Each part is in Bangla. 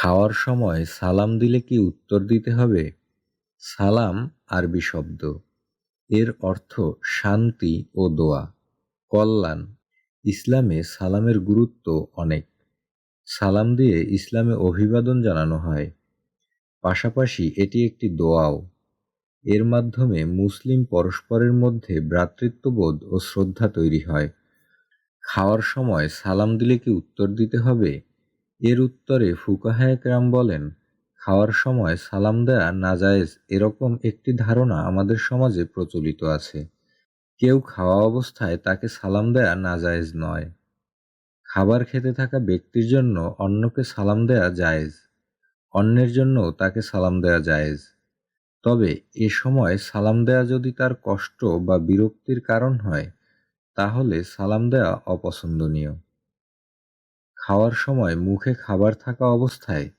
খাওয়ার সময় সালাম দিলে কি উত্তর দিতে হবে? সালাম আরবি শব্দ। এর অর্থ শান্তি ও দোয়া। কল্যাণ। ইসলামে সালামের গুরুত্ব অনেক। সালাম দিয়ে ইসলামে অভিবাদন জানানো হয়। পাশাপাশি এটি একটি দোয়াও। এর মাধ্যমে মুসলিম পরস্পরের মধ্যে ভ্রাতৃত্ববোধ ও শ্রদ্ধা তৈরি হয়। খাওয়ার সময় সালাম দিলে কি উত্তর দিতে হবে? এর উত্তরে ফুকাহায়ে কেরাম বলেন, খাওয়ার সময় সালাম দেয়া নাজায়েজ এরকম একটি ধারণা আমাদের সমাজে প্রচলিত আছে। কেউ খাওয়া অবস্থায় তাকে সালাম দেয়া নাজায়েজ নয়। খাবার খেতে থাকা ব্যক্তির জন্য অন্যকে সালাম দেয়া জায়েজ। অন্যের জন্য তাকে সালাম দেয়া জায়েজ। তবে এ সময় সালাম দেয়া যদি তার কষ্ট বা বিরক্তির কারণ হয়, তাহলে সালাম দেওয়া অপছন্দনীয়। খাওয়ার সময় মুখে খাবার থাকা অবস্থায়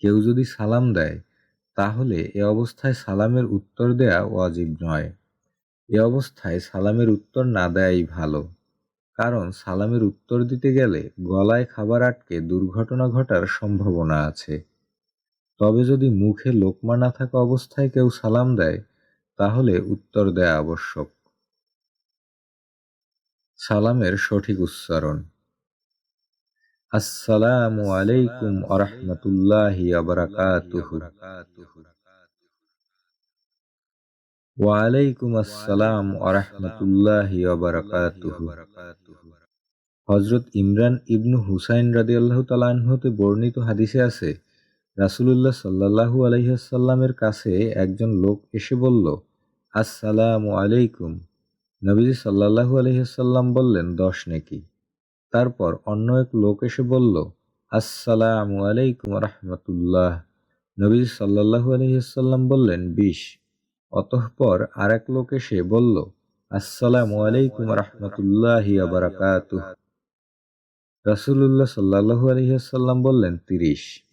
কেউ যদি সালাম দেয়, তাহলে এ অবস্থায় সালামের উত্তর দেয়া ওয়াজিব নয়। এ অবস্থায় সালামের উত্তর না দেয়াই ভালো। কারণ সালামের উত্তর দিতে গেলে গলায় খাবার আটকে দুর্ঘটনা ঘটার সম্ভাবনা আছে। তবে যদি মুখে লোকমা না থাকা অবস্থায় কেউ সালাম দেয়, তাহলে উত্তর দেয়া আবশ্যক। সালামের সঠিক উচ্চারণ। আসসালামু আলাইকুম ওয়ালাইকুম আসসালাম হজরত ইমরান ইবনু হুসাইন রাদিয়াল্লাহু তাআলা হতে বর্ণিত হাদিসে আছে, রাসূলুল্লাহ সাল্লাল্লাহু আলাইহি কাছে একজন লোক এসে বলল, আসসালামু আলাইকুম। নবীজি সাল্লাল্লাহু আলহিহাল্লাম বললেন, দশ নেকি। তারপর অন্য এক লোক এসে বলল, আসসালামু আলাইকুম রহমতুল্লাহ। নবী সাল্লাহ আলহিহাল্লাম বললেন, বিশ। অতঃপর আর এক লোক এসে বলল, আসসালামু আলাইকুম রহমতুল্লাহ আবরাকাতুহ রাসুল্লাহ সাল্লাহু আলহিহাল্লাম বললেন, তিরিশ।